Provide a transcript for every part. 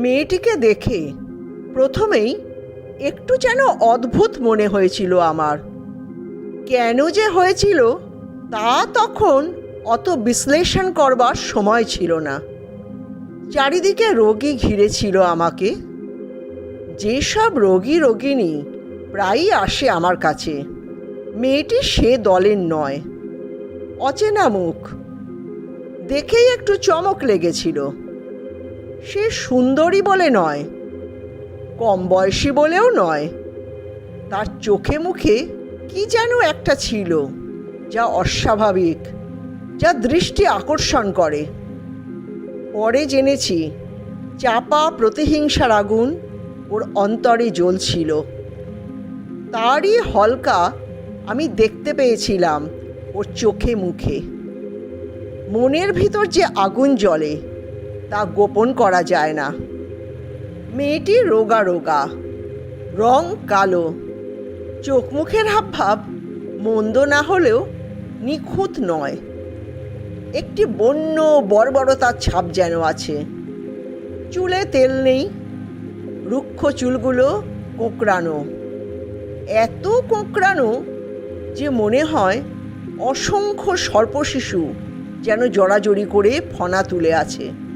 মেয়েটিকে দেখে প্রথমেই একটু যেন অদ্ভুত মনে হয়েছিল আমার। কেন যে হয়েছিল তা তখন অত বিশ্লেষণ করবার সময় ছিল না। চারিদিকে রোগী ঘিরে ছিল আমাকে। যেসব রোগী রোগিনী প্রায়ই আসে আমার কাছে। মেয়েটি সে দলের নয়। অচেনা মুখ। দেখেই একটু চমক লেগেছিল। সে সুন্দরী বলে নয়, কম বয়সী বলেও নয়। তার চোখে মুখে কি যেন একটা ছিল, যা অস্বাভাবিক, যা দৃষ্টি আকর্ষণ করে। পরে জেনেছি, চাপা প্রতিহিংসার আগুন ওর অন্তরে জ্বলছিল। তারই হলকা আমি দেখতে পেয়েছিলাম ওর চোখে মুখে। মনের ভিতর যে আগুন জ্বলে তা গোপন করা যায় না। মেয়েটি রোগা রোগা, রং কালো। চোখ মুখের হাবভাব মন্দ না হলেও নিখুঁত নয়। একটি বন্য বর্বরতার ছাপ যেন আছে। চুলে তেল নেই, রুক্ষ চুলগুলো কোঁকড়ানো। এত কোঁকড়ানো যে মনে হয় অসংখ্য সর্পশিশু যেন জড়াজড়ি করে ফনা তুলে আছে।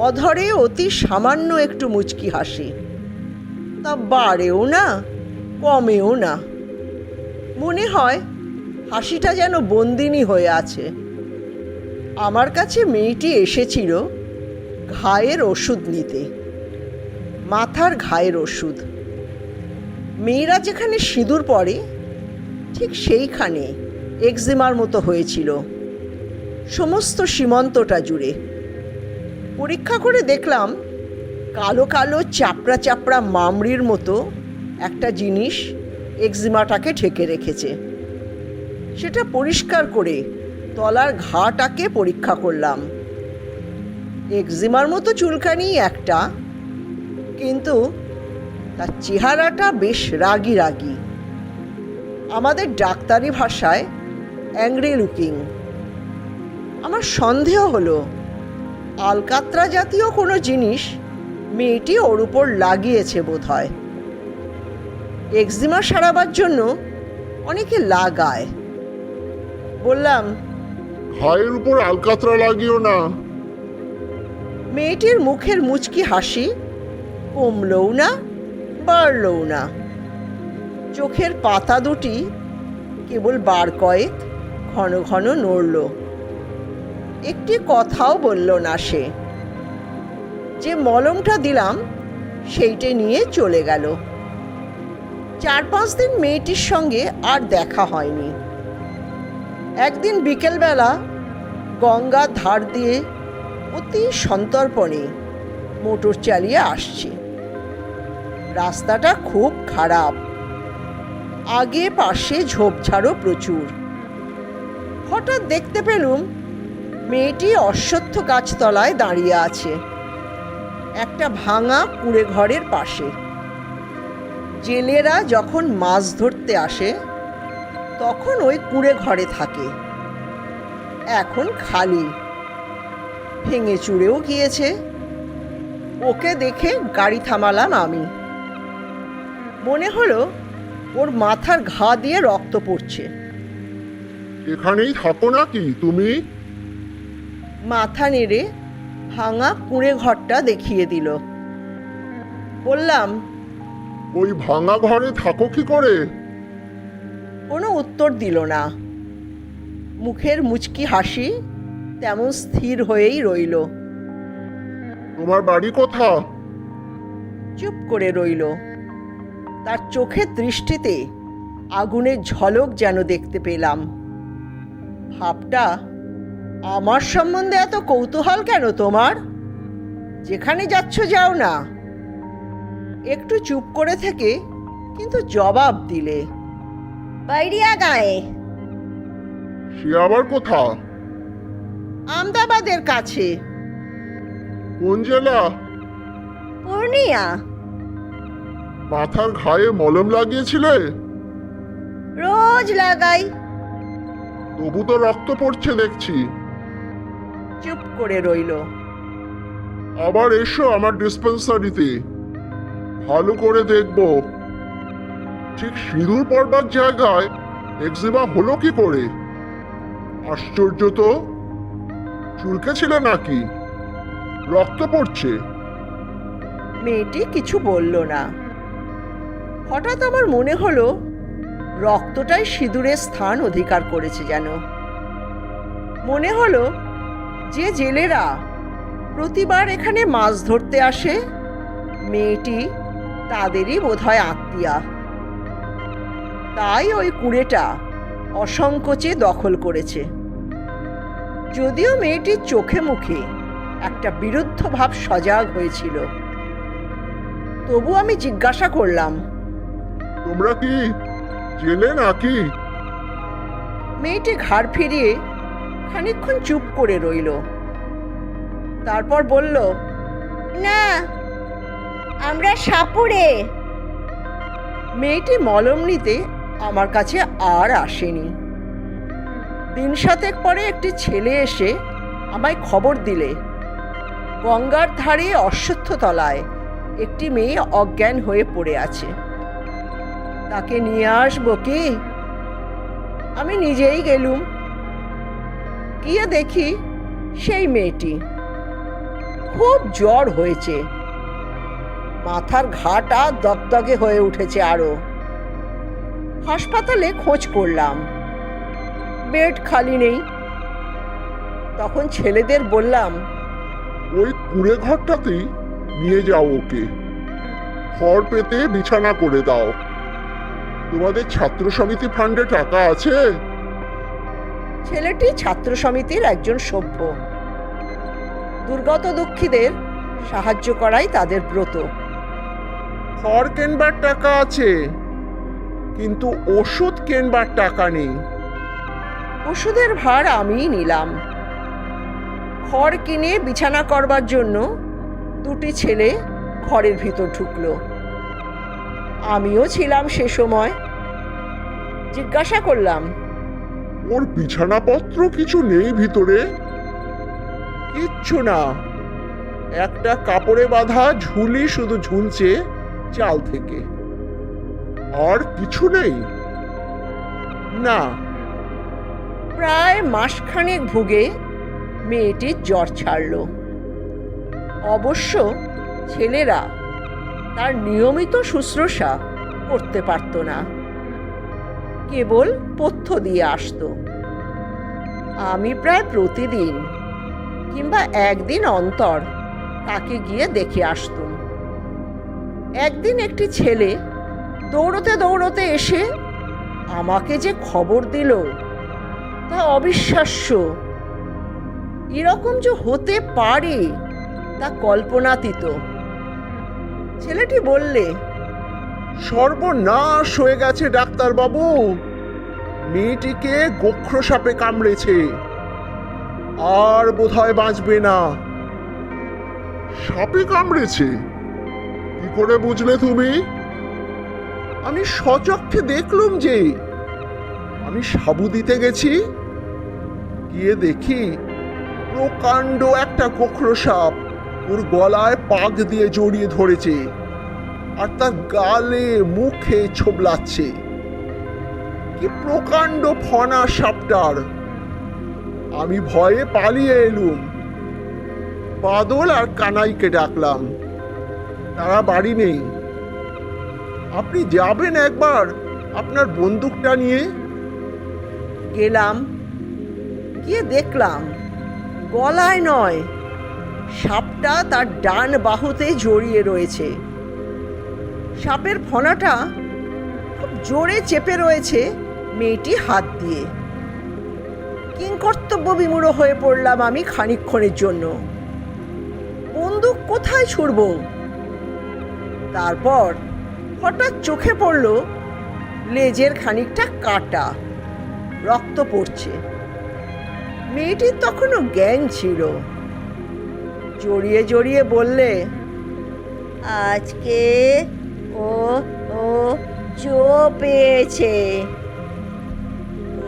অধরে অতি সামান্য একটু মুচকি হাসি। তা বাড়েও না, কমেও না। মনে হয় হাসিটা যেন বন্দিনী হয়ে আছে। আমার কাছে মেয়েটি এসেছিল ঘায়ের ওষুধ নিতে। মাথার ঘায়ের ওষুধ। মেয়েরা যেখানে সিঁদুর পরে, ঠিক সেইখানে এক্সিমার মতো হয়েছিল। সমস্ত সীমন্তটা জুড়ে। পরীক্ষা করে দেখলাম কালো কালো চাপড়া চাপড়া মামড়ির মতো একটা জিনিস এক্সিমাটাকে ঠেকে রেখেছে। সেটা পরিষ্কার করে তলার ঘাটাকে পরীক্ষা করলাম। এক্সিমার মতো চুলকানি একটা, কিন্তু তার চেহারাটা বেশ রাগি রাগি। আমাদের ডাক্তারি ভাষায় অ্যাংরি লুকিং। আমার সন্দেহ হলো আলকাত্রা জাতীয় কোনো জিনিস মেয়েটি ওর উপর লাগিয়েছে বোধ হয় এক্সিমা সারাবার জন্য অনেকে লাগায়। বললাম ঘায়ের উপর আলকাতরা লাগিও না। মেয়েটির মুখের মুচকি হাসি কমলও না বাড়লও না। চোখের পাতা দুটি কেবল বার কয়েক ঘন ঘন নড়ল। একটি কথাও বলল না সে। যে মলমটা দিলাম, সেইটে নিয়ে চলে গেল। চার পাঁচ দিন মেয়েটির সঙ্গে আর দেখা হয়নি। একদিন বিকেলবেলা গঙ্গা ধার দিয়ে অতি সন্তর্পণে মোটর চালিয়ে আসছি। রাস্তাটা খুব খারাপ। আগে পাশে ঝোপঝাড়ও প্রচুর। হঠাৎ দেখতে পেলুম মেয়েটি অশ্বত্থ গাছতলায় দাঁড়িয়ে আছে। একটা ভাঙা কুড়ে ঘরের পাশে। জেলেরা যখন মাছ ধরতে আসে, তখন ওই কুড়ে ঘরে থাকে। এখন খালি। ভেঙে চুড়েও গিয়েছে। ওকে দেখে গাড়ি থামালাম আমি। মনে হলো ওর মাথার ঘা দিয়ে রক্ত পড়ছে। এখানেই থাকো নাকি তুমি? মাথা নেড়ে ভাঙা কুঁড়ে ঘরটা দেখিয়ে দিল। বললাম ওই ভাঙা ঘরে থাকো কি করে? কোনো উত্তর দিল না। মুখের মুচকি হাসি তেমন স্থির হয়েই রইল। তোমার বাড়ি কোথা চুপ করে রইল। তার চোখের দৃষ্টিতে আগুনের ঝলক যেন দেখতে পেলাম। ভাবটা আমার সম্বন্ধে এত কৌতূহল কেন তোমার? যেখানে যাচ্ছ যাও না। একটু চুপ করে থেকে কিন্তু জবাব দিলে। বাইরিয়া গায়ে। সে আবার কোথা? আমদাবাদের কাছে। কোন জেলা? পূর্ণিয়া। মাথার ঘায়ে মলম লাগিয়েছিলে? রোজ লাগাই। তবু তো রক্ত পড়ছে দেখছি। চুপ করে রইল। আবার এসো আমার ডিসপেন্সারিতে। ভালো করে দেখব। ঠিক সিঁদুর পড়বার জায়গায় এক্সিমা হলো কি করে? আশ্চর্য তো। চুলকে ছিল নাকি? রক্ত পড়ছে। মেয়েটি কিছু বলল না। হঠাৎ আমার মনে হলো রক্তটাই সিঁদুরের স্থান অধিকার করেছে যেন। মনে হলো যে জেলেরা প্রতিবার এখানে মাছ ধরতে আসে মেয়েটি তাদেরই বোধহয় আত্মীয়া। তাই ওই কুড়েটা অসংকোচে দখল করেছে। যদিও মেয়েটির চোখে মুখে একটা বিরুদ্ধ ভাব সজাগ হয়েছিল। তবু আমি জিজ্ঞাসা করলাম তোমরা কি জেলে নাকি? মেয়েটি ঘাড় ফিরিয়ে খানিকক্ষণ চুপ করে রইল। তারপর বলল না আমরা সাপুরে মেয়েটি মলম নিতে আমার কাছে আর আসেনি। দিন সাতেক পরে একটি ছেলে এসে আমায় খবর দিলে। গঙ্গার ধারে অশ্বত্থতলায় একটি মেয়ে অজ্ঞান হয়ে পড়ে আছে। তাকে নিয়ে আসব কি? আমি নিজেই গেলুম। গিয়ে দেখি সেই মেয়েটি খুব জ্বর হয়েছে। মাথার ঘাটা দগদগে হয়ে উঠেছে আরও। হাসপাতালে খোঁজ করলাম। বেড খালি নেই। তখন ছেলেদের বললাম, ওই কুড়ে ঘরটাতেই নিয়ে যাও ওকে। খড় পেতে বিছানা করে দাও। তোমাদের ছাত্র সমিতি ফান্ডে টাকা আছে? ছেলেটি ছাত্র সমিতির একজন সভ্য। দুর্গত দুঃখীদের সাহায্য করাই তাদের ব্রত। খড় কেনবার টাকা আছে কিন্তু ওষুধ কেনবার টাকা নেই। ওষুধের ভার আমিই নিলাম। খড় কিনে বিছানা করবার জন্য দুটি ছেলে ঘরের ভিতর ঢুকলো। আমিও ছিলাম সে সময়। জিজ্ঞাসা করলাম ওর বিছানাপত্র কিছু নেই ভিতরে। কিচ্ছু না। একটা কাপড়ে বাঁধা ঝুলি শুধু ঝুলছে চাল থেকে। আর কিছু নেই। না। প্রায় মাসখানেক ভুগে মেয়েটির জ্বর ছাড়ল। অবশ্য ছেলেরা তার নিয়মিত শুশ্রূষা করতে পারত না। কেবল পথ্য দিয়ে আসতো। আমি প্রায় প্রতিদিন কিংবা একদিন অন্তর তাকে গিয়ে দেখে আসতুম। একদিন একটি ছেলে দৌড়তে দৌড়তে এসে আমাকে যে খবর দিল তা অবিশ্বাস্য। এরকম যে হতে পারে তা কল্পনাতীত। ছেলেটি বললে সর্বনাশ হয়ে গেছে ডাক্তার বাবু মেয়েটিকে গোখ্র সাপে কামড়েছে। আর বোধহয় বাঁচবে না। সাপে কামড়েছে? কি করে বুঝলে তুমি? আমি সচক্ষে দেখলুম যে আমি সাবু দিতে গেছি। গিয়ে দেখি প্রকাণ্ড একটা গোখরো সাপ ওর গলায় পাক দিয়ে জড়িয়ে ধরেছে। আর তার গালে, মুখে ছোবলাচ্ছে। কি প্রকাণ্ড ফনা সাপটার। আমি ভয়ে পালিয়ে এলুম। বাদল আর কানাইকে ডাকলাম। তারা বাড়ি নেই। আপনি যাবেন একবার আপনার বন্দুকটা নিয়ে? গেলাম। গিয়ে দেখলাম, গলায় নয়, সাপটা তার ডান বাহুতে জড়িয়ে রয়েছে। সাপের ফনাটা খুব জোরে চেপে রয়েছে মেয়েটি হাত দিয়ে। কিংকর্তব্য বিমূঢ় হয়ে পড়লাম আমি খানিকক্ষণের জন্য। বন্দুক কোথায় ছুড়ব? তারপর হঠাৎ চোখে পড়ল লেজের খানিকটা কাটা, রক্ত পড়ছে। মেয়েটির তখনও জ্ঞান ছিল। জড়িয়ে জড়িয়ে বললে, আজকে ও ও চো পেয়েছে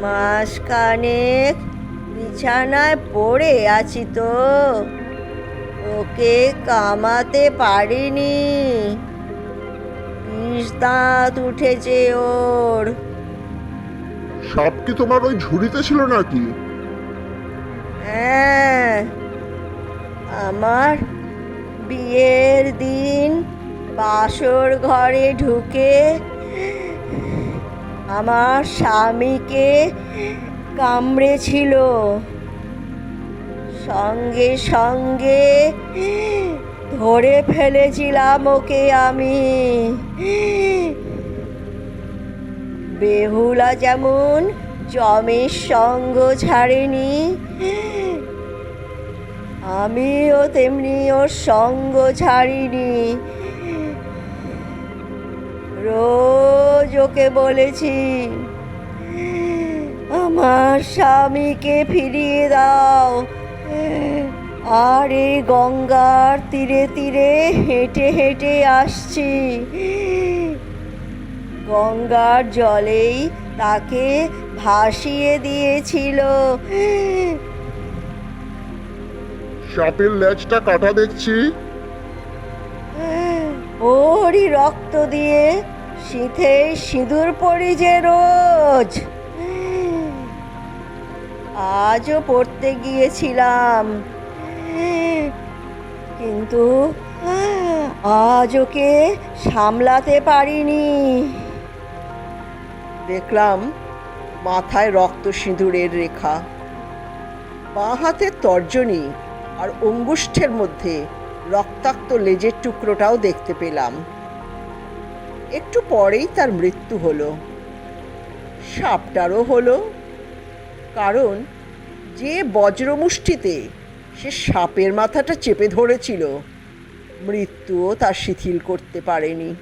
মাসখানেক বিছানায় পড়ে আছি তো। ওকে কামাতে পারিনি। বিষ দাঁত উঠেছে ওর। সাপ কি তোমার ওই ঝুড়িতে ছিল নাকি? হ্যাঁ আমার বিয়ের দিন বাসর ঘরে ঢুকে আমার স্বামীকে কামড়েছিল। সঙ্গে সঙ্গে ধরে ফেলেছিলাম ওকে আমি। বেহুলা যেমন জমের সঙ্গ ছাড়েনি, আমিও তেমনি ওর সঙ্গ ছাড়িনি। রোজ ওকে বলেছি, আমার স্বামীকে ফিরিয়ে দাও। আর এই গঙ্গার তীরে তীরে হেঁটে হেঁটে আসছি। গঙ্গার জলেই তাকে ভাসিয়ে দিয়েছিল। সাপের লেজটা কাটা দেখছি। ওরই রক্ত দিয়ে শীতে সিঁদুর পড়ি যে রোজ। আজও পড়তে গিয়েছিলাম। কিন্তু আজ ওকে সামলাতে পারিনি। দেখলাম মাথায় রক্ত সিঁদুরের রেখা। বাঁ হাতের তর্জনী আর অঙ্গুষ্ঠের মধ্যে রক্তাক্ত লেজের টুকরোটাও দেখতে পেলাম। একটু পরেই তার মৃত্যু হলো। সাপটারও হলো। কারণ যে বজ্রমুষ্টিতে সে সাপের মাথাটা চেপে ধরেছিল, মৃত্যুও তা শিথিল করতে পারেনি।